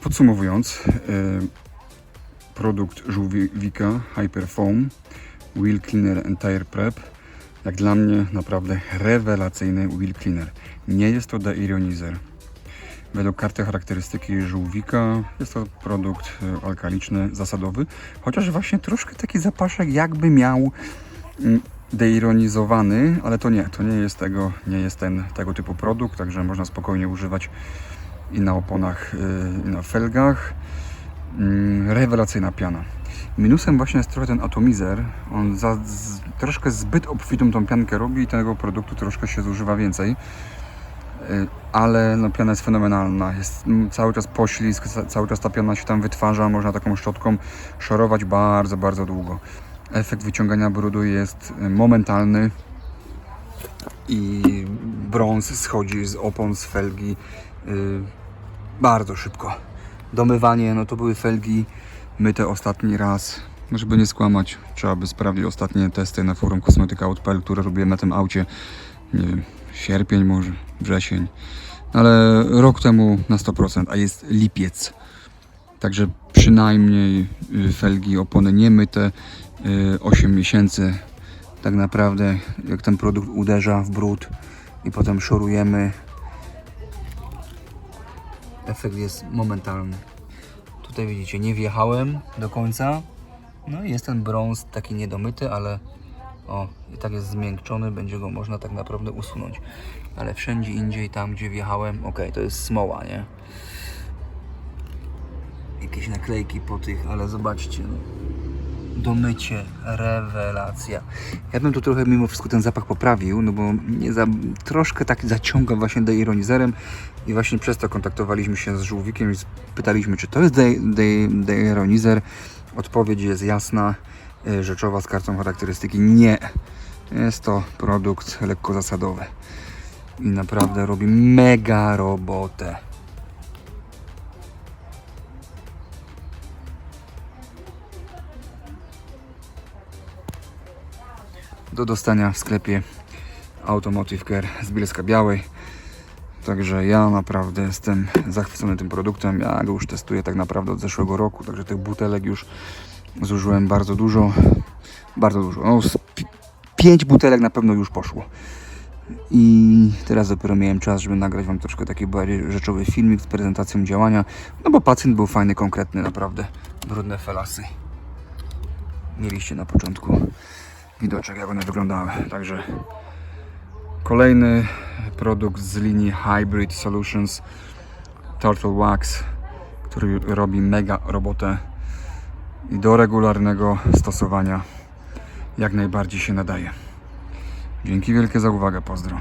Podsumowując, e, produkt żółwika Hyperfoam Wheel Cleaner and Tire Prep jak dla mnie naprawdę rewelacyjny wheel cleaner. Nie jest to deionizer. Według karty charakterystyki żółwika jest to produkt e, alkaliczny, zasadowy, chociaż właśnie troszkę taki zapaszek jakby miał mm, deironizowany, ale to nie, to nie jest tego, nie jest ten tego typu produkt, także można spokojnie używać i na oponach, yy, i na felgach. Mm, Rewelacyjna piana. Minusem właśnie jest trochę ten atomizer. On za, z, troszkę zbyt obfitą tą piankę robi i tego produktu troszkę się zużywa więcej. Yy, Ale no, piana jest fenomenalna. Jest cały czas poślizg, ca- cały czas ta piana się tam wytwarza. Można taką szczotką szorować bardzo, bardzo długo. Efekt wyciągania brudu jest y, momentalny i brąz schodzi z opon, z felgi y, bardzo szybko. Domywanie, no to były felgi myte ostatni raz. Żeby nie skłamać, trzeba by sprawdzić ostatnie testy na forum kosmetyka.pl, które robiłem na tym aucie. Nie wiem, sierpień może, wrzesień. Ale rok temu na 100%, a jest lipiec. Także przynajmniej y, felgi, opony niemyte, y, 8 miesięcy. Tak naprawdę, jak ten produkt uderza w brud i potem szorujemy, efekt jest momentalny. Tutaj widzicie, nie wjechałem do końca. No i jest ten brąz taki niedomyty, ale o, i tak jest zmiękczony, będzie go można tak naprawdę usunąć. Ale wszędzie indziej, tam gdzie wjechałem, ok, to jest smoła, nie? Jakieś naklejki po tych, ale zobaczcie, no. Domycie, rewelacja. Ja bym tu trochę mimo wszystko ten zapach poprawił, no bo za, troszkę tak zaciąga właśnie deironizerem i właśnie przez to kontaktowaliśmy się z żółwikiem i pytaliśmy, czy to jest de- de- deironizer. Odpowiedź jest jasna, y, rzeczowa z kartą charakterystyki. Nie. Jest to produkt lekko zasadowy i naprawdę robi mega robotę. Do dostania w sklepie Automotive Care z Bielska Białej. Także ja naprawdę jestem zachwycony tym produktem. Ja go już testuję tak naprawdę od zeszłego roku, także tych butelek już zużyłem bardzo dużo. Bardzo dużo. No, z pi- pięć butelek na pewno już poszło. I teraz dopiero miałem czas, żeby nagrać Wam troszkę taki bardziej rzeczowy filmik z prezentacją działania. No bo pacjent był fajny, konkretny, naprawdę. Brudne felasy. Mieliście na początku widoczek, jak one wyglądały. Także kolejny produkt z linii Hybrid Solutions Turtle Wax, który robi mega robotę i do regularnego stosowania jak najbardziej się nadaje. Dzięki wielkie za uwagę, pozdro.